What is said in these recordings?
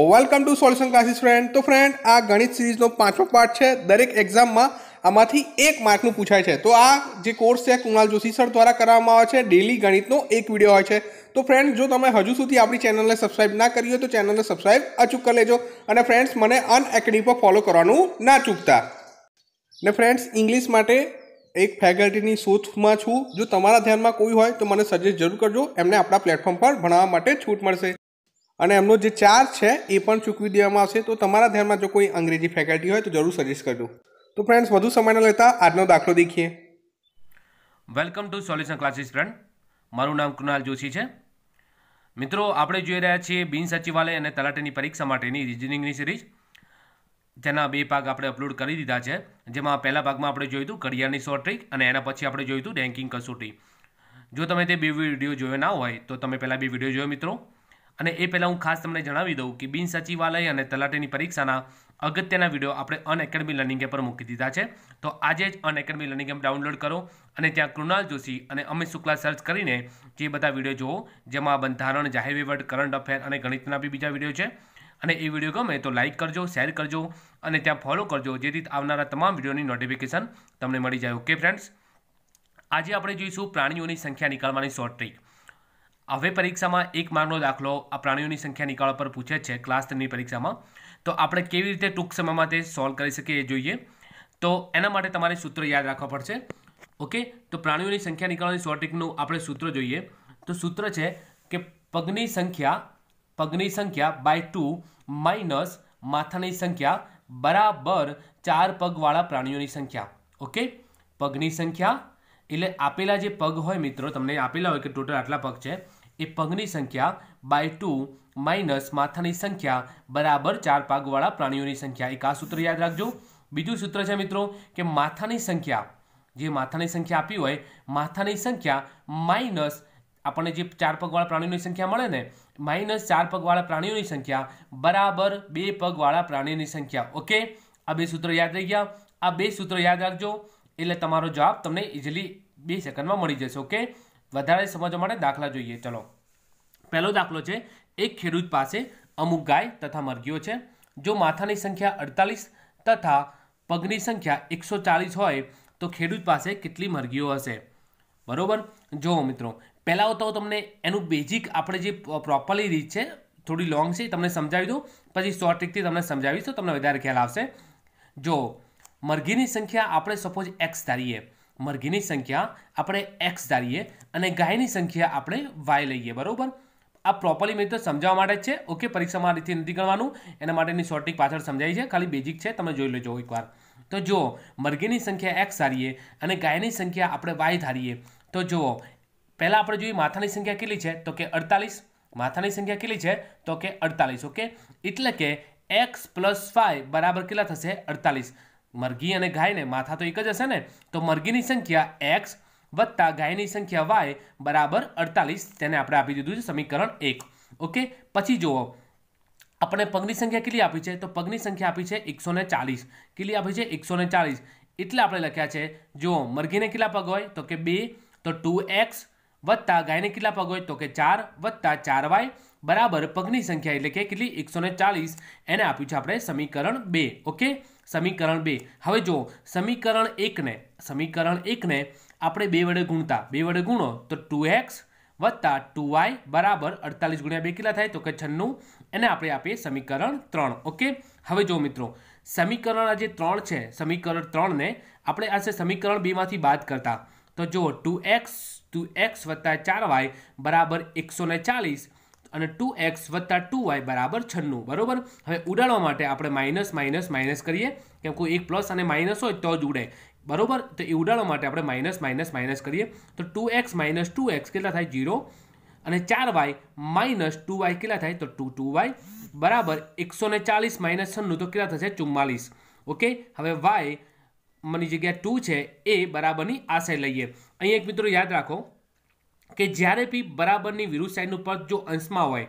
Welcome to solution classes friend તો friend આ ગણિત સિરીઝનો પાંચમો પાર્ટ છે. દરેક એક્ઝામમાં આમાંથી એક માર્કનું પૂછાય છે. તો આ જે કોર્સ છે, કુણાલ જોશી સર દ્વારા કરવામાં આવે છે. ડેલી ગણિતનો એક વીડિયો હોય છે. તો ફ્રેન્ડ જો તમે હજુ સુધી આપણી ચેનલને સબસ્ક્રાઇબ ના કરી હોય, તો ચેનલને સબસ્ક્રાઇબ અચૂક કરી લેજો. અને ફ્રેન્ડ્સ મને અન એકેડમી પર ફોલો કરવાનું ના ચૂકતા. ને ફ્રેન્ડ્સ ઇંગ્લિશ માટે એક ફેકલ્ટીની શોધમાં છું. જો તમારા ધ્યાનમાં કોઈ હોય, તો મને સજેસ્ટ જરૂર કરજો. એમને આપણા પ્લેટફોર્મ પર ભણાવવા માટે છૂટ મળશે. અને એમનો જે ચાર્જ છે, એ પણ ચૂકવી દેવામાં આવશે. તો તમારા ધ્યાનમાં જો કોઈ અંગ્રેજી ફેકલ્ટી હોય, તો જરૂર સજેસ્ટ કરજો. તો ફ્રેન્ડ્સ વધુ સમય ન લેતા આજનો દાખલો દેખીએ. Welcome to solution classes friend મારું નામ કૃણાલ જોશી છે. મિત્રો, આપણે જોઈ રહ્યા છીએ બિન સચિવાલય અને તલાટીની પરીક્ષા માટેની રિઝનિંગની સિરીઝ જેના બે ભાગ આપણે અપલોડ કરી દીધા છે. જેમાં પહેલા ભાગમાં આપણે જોયું હતું ઘડિયાળની શોર્ટ ટ્રીક અને એના પછી આપણે જોયું હતું રેન્કિંગ કસોટી. જો તમે તે બે વીડિયો જોયો ના હોય, તો તમે પહેલાં બે વીડિયો જોયો મિત્રો. અને એ પહેલાં હું ખાસ તમને જણાવી દઉં કે બિન સચિવાલય અને તલાટીની પરીક્ષાના અગત્યના વીડિયો આપણે અન એકેડમી લર્નિંગ એપ પર મૂકી દીધા છે. તો આજે જ Unacademy learning app download કરો અને ત્યાં કૃણાલ જોશી અને અમિત શુક્લા સર્ચ કરીને જે બધા વીડિયો જુઓ, જેમાં બંધારણ જાહેર વહીવટ કરંટ અફેર અને ગણિતના બી બીજા વીડિયો છે. અને એ વીડિયો ગમે તો લાઇક કરજો, શેર કરજો અને ત્યાં ફોલો કરજો, જેથી આવનારા તમામ વિડીયોની નોટિફિકેશન તમને મળી જાય. Okay, friends? આજે આપણે જોઈશું પ્રાણીઓની સંખ્યા નીકાળવાની શોર્ટ ટ્રીક. હવે પરીક્ષામાં એક માર્કનો દાખલો આ પ્રાણીઓની સંખ્યા નિકાળ પર પૂછે છે ક્લાસ ટેનની પરીક્ષામાં. તો આપણે કેવી રીતે ટૂંક સમયમાં તે સોલ્વ કરી શકીએ એ જોઈએ. તો એના માટે તમારે સૂત્ર યાદ રાખવા પડશે. ઓકે? તો પ્રાણીઓની સંખ્યા નીકળવાની શોર્ટ આપણે સૂત્ર જોઈએ. તો સૂત્ર છે કે પગની સંખ્યા પગની સંખ્યા બાય ટુ માઇનસ માથાની સંખ્યા બરાબર ચાર પગવાળા પ્રાણીઓની સંખ્યા. ઓકે? પગની સંખ્યા એટલે આપેલા જે પગ હોય મિત્રો, તમને આપેલા હોય કે ટોટલ આટલા પગ છે, એ પગની સંખ્યા બાય ટુ માઇનસ માથાની સંખ્યા બરાબર ચાર પગવાળા પ્રાણીઓની સંખ્યા. એક આ સૂત્ર યાદ રાખજો. બીજું સૂત્ર છે મિત્રો કે માથાની સંખ્યા, જે માથાની સંખ્યા આપી હોય, માથાની સંખ્યા માઇનસ આપણને જે ચાર પગવાળા પ્રાણીઓની સંખ્યા મળે ને માઇનસ ચાર પગવાળા પ્રાણીઓની સંખ્યા બરાબર બે પગવાળા પ્રાણીઓની સંખ્યા. ઓકે આ બે સૂત્ર યાદ રહી ગયા. આ બે સૂત્ર યાદ રાખજો. એટલે તમારો જવાબ તમને ઇઝીલી બે સેકન્ડમાં મળી જશે ઓકે વધારે સમજવા માટે દાખલા જોઈએ, ચલો. પહેલો દાખલો છે, એક ખેડૂત પાસે અમુક ગાય તથા મરઘીઓ છે, જો માથાની સંખ્યા અડતાલીસ તથા પગની સંખ્યા એકસો ચાલીસ હોય, તો ખેડૂત પાસે કેટલી મરઘીઓ હશે? બરાબર? જો મિત્રો, પહેલાં તો તમને એનું બેઝિક આપણે જે પ્રોપરલી રીત છે, થોડી લોંગ છે તમને સમજાવી દઉં. પછી શોર્ટ ટ્રીકથી તમને સમજાવીશ તો તમને વધારે ખ્યાલ આવશે. જો મરઘીની સંખ્યા આપણે સપોઝ એક્સ ધારીએ. મરઘીની સંખ્યા આપણે એક્સ ધારીએ અને ગાયની સંખ્યા આપણે વાય લઈએ, બરાબર? આ પ્રોપરલી મેં તો સમજાવવા માટે જ છે. ઓકે પરીક્ષામાં આ રીતે નથી ગણવાનું. એના માટેની શોર્ટિક પાછળ સમજાય છે. ખાલી બેઝિક છે. તમે જોઈ લેજો એકવાર. તો જો મરઘીની સંખ્યા એક્સ ધારીએ અને ગાયની સંખ્યા આપણે વાય ધારીએ. તો જુઓ, પહેલાં આપણે જોઈએ માથાની સંખ્યા કેટલી છે? તો કે અડતાલીસ. માથાની સંખ્યા કેટલી છે? તો કે અડતાલીસ. ઓકે એટલે કે એક્સ પ્લસ ફાઈવ બરાબર કેટલા થશે? અડતાલીસ. મરઘી અને ગાયને માથા તો એક જ હશે ને? તો મરઘીની સંખ્યા એક્સ વત્તા ગાયની સંખ્યા વાય બરાબર અડતાલીસ. તેને આપણે આપી દીધું છે સમીકરણ એક. ઓકે? પછી જુઓ. આપણે પગની સંખ્યા કેટલી આપી છે? તો પગની સંખ્યા આપી છે એકસો ચાલીસ. કેટલી આપી છે? એકસો ને ચાલીસ. એટલે આપણે લખ્યા છે, જો મરઘીને કેટલા પગ હોય? તો કે બે. તો ટુ એક્સ વત્તા ગાયને કેટલા પગ હોય? તો કે ચાર વત્તા ચાર વાય બરાબર પગની સંખ્યા એટલે કે કેટલી? એકસો ચાલીસ. એને આપ્યું છે આપણે સમીકરણ બે. ઓકે? સમીકરણ બે. હવે જો સમીકરણ એકને સમીકરણ એકને આપણે બે વડે ગુણતા. બે વડે ગુણો તો ટુ એક્સ વત્તા ટુ વાય બરાબર અડતાલીસ ગુણ્યા બે કેટલા થાય? તો કે છન્નું. એને આપણે આપીએ સમીકરણ ત્રણ. ઓકે? હવે જો મિત્રો, સમીકરણ આ જે ત્રણ છે, સમીકરણ ત્રણને આપણે આ સમીકરણ બેમાંથી બાદ કરતા. તો જો ટુ એક્સ ટુ એક્સ વત્તા ચાર વાય બરાબર એકસો ને ચાલીસ. અને ટુ એક્સ વત્તા ટુ વાય બરાબર છન્નું, બરાબર? હવે ઉડાડવા માટે આપણે માઇનસ માઇનસ માઇનસ કરીએ. કેમ કોઈ એક પ્લસ અને માઇનસ હોય તો જ ઉડે. બરાબર? તો એ ઉડાડવા માટે આપણે માઇનસ માઇનસ માઇનસ કરીએ. તો two x minus two x કેટલા થાય? જીરો અને ચાર વાય માઇનસ ટુ વાય કેટલા થાય? તો ટુ ટુ વાય. બરાબર? એકસો ને ચાલીસ માઇનસ છન્નું તો કેટલા થશે? ચુમ્માલીસ. ઓકે? હવે વાય, મની જગ્યા ટુ છે, એ બરાબરની આ લઈએ. અહીં એક મિત્રો યાદ રાખો. કે જ્યારે બી બરાબરની વિરુદ્ધ સાઈડનું પદ જો અંશમાં હોય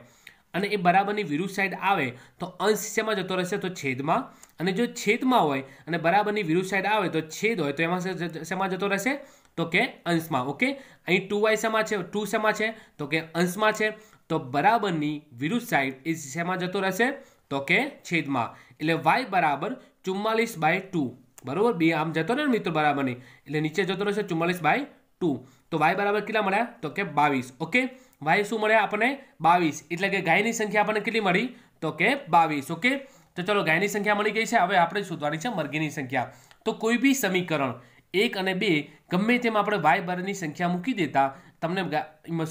અને એ બરાબરની વિરુદ્ધ સાઈડ આવે, તો અંશ શેમાં જતો રહેશે? તો છેદમાં. અને જો છેદમાં હોય અને બરાબરની વિરુદ્ધ સાઈડ આવે, તો છેદ હોય, તો એમાં શેમાં જતો રહેશે? તો કે અંશમાં. ઓકે? અહીં ટુ વાય શેમાં છે? ટુ શેમાં છે? તો કે અંશમાં છે. તો બરાબરની વિરુદ્ધ સાઈડ એ શેમાં જતો રહેશે? તો કે છેદમાં. એટલે વાય બરાબર ચુમ્માલીસ બાય ટુ બરાબર? બે આમ જતો રહે ને મિત્રો બરાબરની. એટલે નીચે જતો રહેશે ચુમ્માલીસ બાય ટુ તો વાય બરાબર કેટલા મળ્યા? તો કે બાવીસ. ઓકે? વાય શું મળ્યા આપણને? બાવીસ. એટલે કે ગાયની સંખ્યા આપણને કેટલી મળી? તો કે બાવીસ. ઓકે? તો ચલો ગાયની સંખ્યા મળી ગઈ છે. હવે આપણે શોધવાની છે મરઘીની સંખ્યા. તો કોઈ બી સમીકરણ એક અને બે ગમે તેમ આપણે વાય બરની સંખ્યા મૂકી દેતા, તમને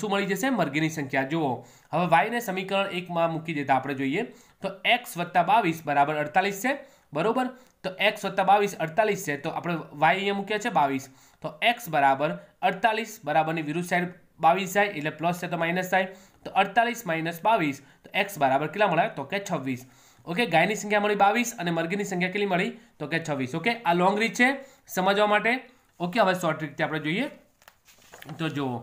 શું મળી જશે? મરઘીની સંખ્યા. જુઓ. હવે વાયને સમીકરણ એકમાં મૂકી દેતા આપણે જોઈએ. તો એક્સ વત્તા બાવીસ બરાબર અડતાલીસ છે. બરોબર? તો એક્સ વત્તા બાવીસ, અડતાલીસ છે. તો આપણે વાય અહીંયા મૂક્યા છે બાવીસ. તો એક્સ બરાબર અડતાલીસ બરાબરની વિરુદ્ધ સાઈડ બાવીસ જાય, એટલે પ્લસ છે તો માઇનસ થાય. તો અડતાલીસ માઇનસ બાવીસ, તો એક્સ બરાબર કેટલા મળે? તો કે છવ્વીસ. ઓકે ગાયની સંખ્યા મળી બાવીસ અને મરઘીની સંખ્યા કેટલી મળી? તો કે છવ્વીસ. ઓકે આ લોંગ રીત છે સમજવા માટે. ઓકે હવે શોર્ટ ટ્રીકથી આપણે જોઈએ. તો જુઓ.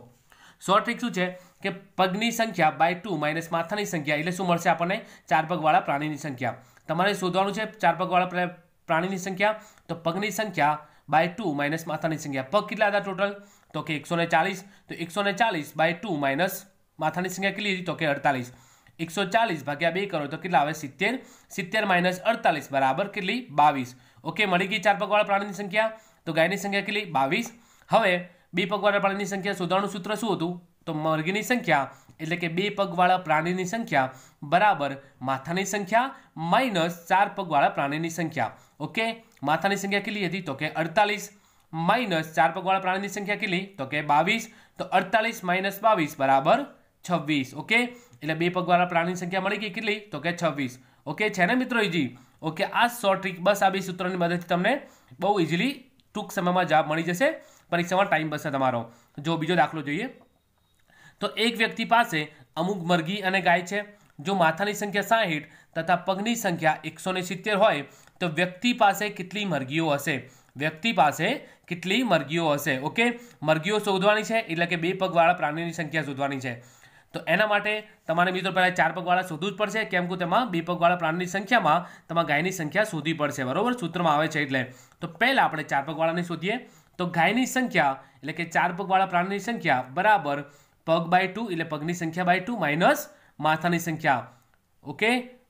શોર્ટ ટ્રીક શું છે? કે પગની સંખ્યા બાય ટુ માઇનસ માથાની સંખ્યા, એટલે શું મળશે આપણને? ચાર પગવાળા પ્રાણીની સંખ્યા. તમારે શોધવાનું છે ચાર પગવાળા પ્રાણીની સંખ્યા, તો પગની સંખ્યા બાય ટુ માઇનસ માથાની સંખ્યા. પગ કેટલા હતા ટોટલ તો કે એકસો ચાલીસ. તો એકસો ચાલીસ બાય ટુ માઇનસ માથાની સંખ્યા કેટલી હતી? તો કે અડતાલીસ. એકસો ચાલીસ ભાગ્યા બે કરો તો કેટલા આવે? સિત્તેર. સિત્તેર માઇનસ અડતાલીસ બરાબર કેટલી? બાવીસ. ઓકે મળી ગઈ ચાર પગવાળા પ્રાણીની સંખ્યા. તો ગાયની સંખ્યા કેટલી? બાવીસ. હવે બે પગવાળા પ્રાણીની સંખ્યા શોધવાનું સૂત્ર શું હતું? તો મરઘીની સંખ્યા એટલે કે બે પગવાળા પ્રાણીની સંખ્યા બરાબર માથાની સંખ્યા માઇનસ ચાર પગવાળા પ્રાણીની સંખ્યા. ઓકે? માથાની સંખ્યા કેટલી હતી? તો કે અડતાલીસ. માઇનસ ચાર પગવાળા પ્રાણીની સંખ્યા કેટલી? તો કે બાવીસ. તો અડતાલીસ માઇનસ બાવીસ બરાબર છવ્વીસ. ઓકે? એટલે બે પગવાળા પ્રાણીની સંખ્યા મળી ગઈ કેટલી? તો કે છવ્વીસ. ઓકે? છે ને મિત્રો ઇજી ઓકે, આ શોર્ટ ટ્રીક બસ આ બે સૂત્રોની મદદથી તમને બહુ ઇઝીલી ટૂંક સમયમાં જવાબ મળી જશે. પરીક્ષામાં ટાઈમ બચશે તમારો. જો બીજો દાખલો જોઈએ. તો એક વ્યક્તિ પાસે અમુક મરઘી અને ગાય છે. જો માથાની સંખ્યા સાહીઠ તથા પગની સંખ્યા એકસો સિત્તેર હોય, તો વ્યક્તિ પાસે કેટલી મરઘીઓ હશે? વ્યક્તિ પાસે કેટલી મરઘીઓ હશે? ઓકે? મરઘીઓ શોધવાની છે, એટલે કે બે પગવાળા પ્રાણીની સંખ્યા શોધવાની છે. તો એના માટે તમારે મિત્રો પહેલાં ચાર પગવાળા શોધવું જ પડશે. કેમ કે તેમાં બે પગવાળા પ્રાણીની સંખ્યામાં તમારે ગાયની સંખ્યા શોધવી પડશે. બરાબર? સૂત્રમાં આવે છે એટલે. તો પહેલાં આપણે ચાર પગવાળાની શોધીએ. તો ગાયની સંખ્યા, એટલે કે ચાર પગવાળા પ્રાણીની સંખ્યા બરાબર પગ બાય ટુ એટલે પગની સંખ્યા બાય ટુ માઇનસ માથાની સંખ્યા. ઓકે?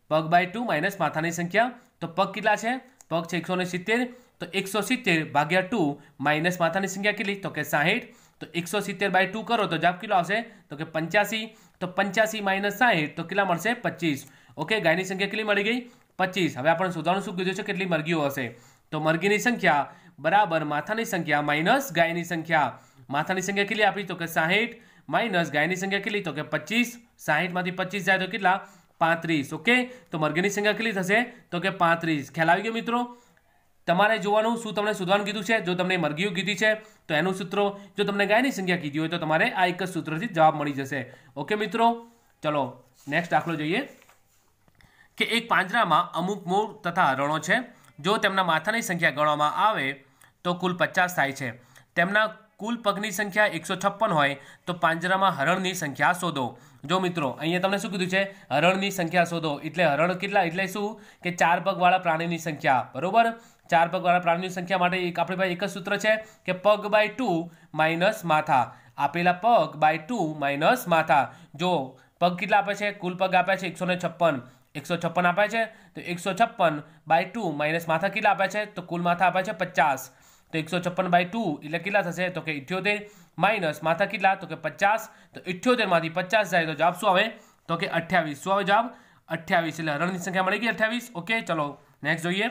પગ બાય ટુ માઇનસ માથાની સંખ્યા. તો પગ કેટલા છે? પગ છે એકસો સિત્તેર. તો એકસો સિત્તેર ભાગ્યા ટુ માઇનસ માથાની સંખ્યા કેટલી? તો કે સાહીઠ. તો એકસો સિત્તેર બાય ટુ કરો તો જવાબ કેટલો આવશે? તો કે પંચ્યાસી. તો પંચ્યાસી માઇનસ સાહીઠ. તો કેટલા મળશે? પચીસ. ઓકે? ગાયની સંખ્યા કેટલી મળી ગઈ? પચીસ. હવે આપણે શોધવાનું શું કીધું છે? કેટલી મરઘીઓ હશે? તો મરઘીની સંખ્યા બરાબર માથાની સંખ્યા માઇનસ ગાયની સંખ્યા. માથાની સંખ્યા કેટલી આપી? તો કે સાહીઠ. માઇનસ ગાયની સંખ્યા કેટલી? તો કે પચીસ. સાહીઠમાંથી પચીસ જાય તો કેટલા? પાંત્રીસ. ઓકે? તો મરઘીની સંખ્યા કેટલી થશે? તો કે પાંત્રીસ. ખ્યાલ આવી ગયો મિત્રો? તમારે જોવાનું શું તમને શોધવાનું કીધું છે? જો તમને મરઘીઓ કીધી છે, તો એનું સૂત્રો, જો તમને ગાયની સંખ્યા કીધી હોય તો તમારે આ એક જ સૂત્રથી જવાબ મળી જશે. ઓકે મિત્રો? ચલો નેક્સ્ટ દાખલો જોઈએ. કે એક પાંજરામાં અમુક મૂળ તથા રણો છે. જો તેમના માથાની સંખ્યા ગણવામાં આવે, તો કુલ પચાસ થાય છે. તેમના કુલ પગની સંખ્યા એકસો છપ્પન હોય તો પાંજરામાં હરણની સંખ્યા શોધો. જો મિત્રો, અહીંયા તમને શું કીધું છે? હરણની સંખ્યા શોધો. એટલે હરણ કેટલા? એટલે શું? કે ચાર પગવાળા પ્રાણીની સંખ્યા. બરોબર? ચાર પગવાળા પ્રાણીની સંખ્યા માટે એક આપણી પાસે એક જ સૂત્ર છે કે પગ બાય ટુ માઇનસ માથા. આપેલા પગ બાય ટુ માઇનસ માથા. જો પગ કેટલા આપે છે? કુલ પગ આપ્યા છે એકસો છપ્પન. એકસો છપ્પન આપ્યા છે? તો એકસો છપ્પન બાય ટુ માઇનસ માથા કેટલા આપ્યા છે? તો કુલ માથા આપ્યા છે પચાસ. તો એકસો છપ્પન બાય ટુ એટલે કેટલા થશે? તો કે ઇઠ્યોતેર માઇનસ માથા કેટલા? તો કે પચાસ. તો ઇઠ્યોતેરમાંથી પચાસ જાય તો જવાબ શું આવે? તો કે અઠ્યાવીસ. શું આવે જવાબ? અઠ્યાવીસ. એટલે હરણની સંખ્યા મળી ગઈ અઠ્યાવીસ. ઓકે, ચલો નેક્સ્ટ જોઈએ.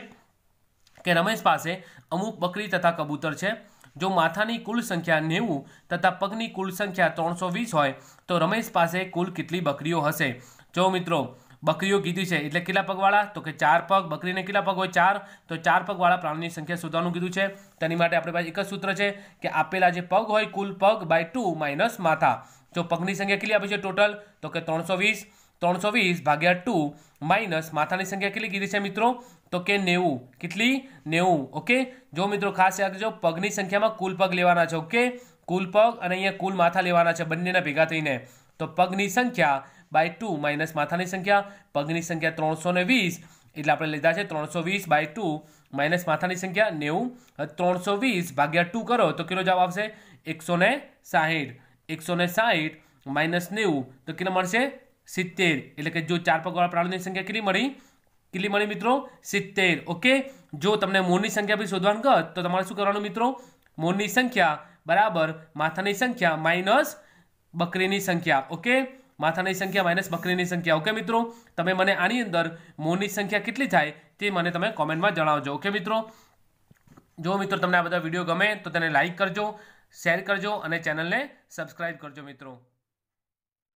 કે રમેશ પાસે અમુક બકરી તથા કબૂતર છે. જો માથાની કુલ સંખ્યા નેવું તથા પગની કુલ સંખ્યા ત્રણસો વીસ હોય, તો રમેશ પાસે કુલ કેટલી બકરીઓ હશે? જો મિત્રો બકરીઓ કીધી છે. એટલે કેટલા પગવાળા? તો કે ચાર પગ. બકરીને કેટલા પગ હોય? ચાર. તો ચાર પગવાળા પ્રાણીની સંખ્યા શોધવાનું કીધું છે. તેની માટે આપણી પાસે એક જ સૂત્ર છે કે આપેલા જે પગ હોય, કુલ પગ બાય ટુ માઇનસ માથા. જો પગની સંખ્યા કેટલી આપી છે ટોટલ તો કે ત્રણસો વીસ. ત્રણસો વીસ ભાગ્યા ટુ માઇનસ માથાની સંખ્યા કેટલી કીધી છે મિત્રો? તો કે નેવું. કેટલી? નેવું. ઓકે? જો મિત્રો ખાસ યાદ રાખજો, પગની સંખ્યામાં કુલ પગ લેવાના છે. ઓકે? કુલ પગ અને અહીંયા કુલ માથા લેવાના છે બંનેના ભેગા થઈને. તો પગની સંખ્યા બાય ટુ માઇનસ માથાની સંખ્યા, પગની સંખ્યા ત્રણસો ને વીસ, એટલે આપણે લીધા છે ત્રણસો વીસ બાય ટુ માઇનસ માથાની સંખ્યા નેવું. ત્રણસો વીસ ભાગ્યા ટુ કરો, તો કેટલો જવાબ આવશે? એકસો ને સાહીઠ. એકસો ને સાહીઠ માઇનસ નેવું, તો કેટલો મળશે? સિત્તેર. એટલે કે જો ચાર પગવાળા પ્રાણીની સંખ્યા કેટલી મળી? કેટલી મળી મિત્રો? સિત્તેર. ઓકે જો તમને મૂળની સંખ્યા બી શોધવાનું કહો, તો તમારે શું કરવાનું મિત્રો? મૂળની સંખ્યા બરાબર માથાની સંખ્યા માઇનસ બકરીની સંખ્યા. ઓકે માથાની સંખ્યા માઇનસ બકરીની સંખ્યા. ઓકે મિત્રો, તમે મને આની અંદર મૂળની સંખ્યા કેટલી થાય તે મને તમે કોમેન્ટમાં જણાવજો. ઓકે મિત્રો? જો મિત્રો તમને આ બધા વીડિયો ગમે તો તેને લાઇક કરજો શેર કરજો અને ચેનલને સબસ્ક્રાઈબ કરજો મિત્રો.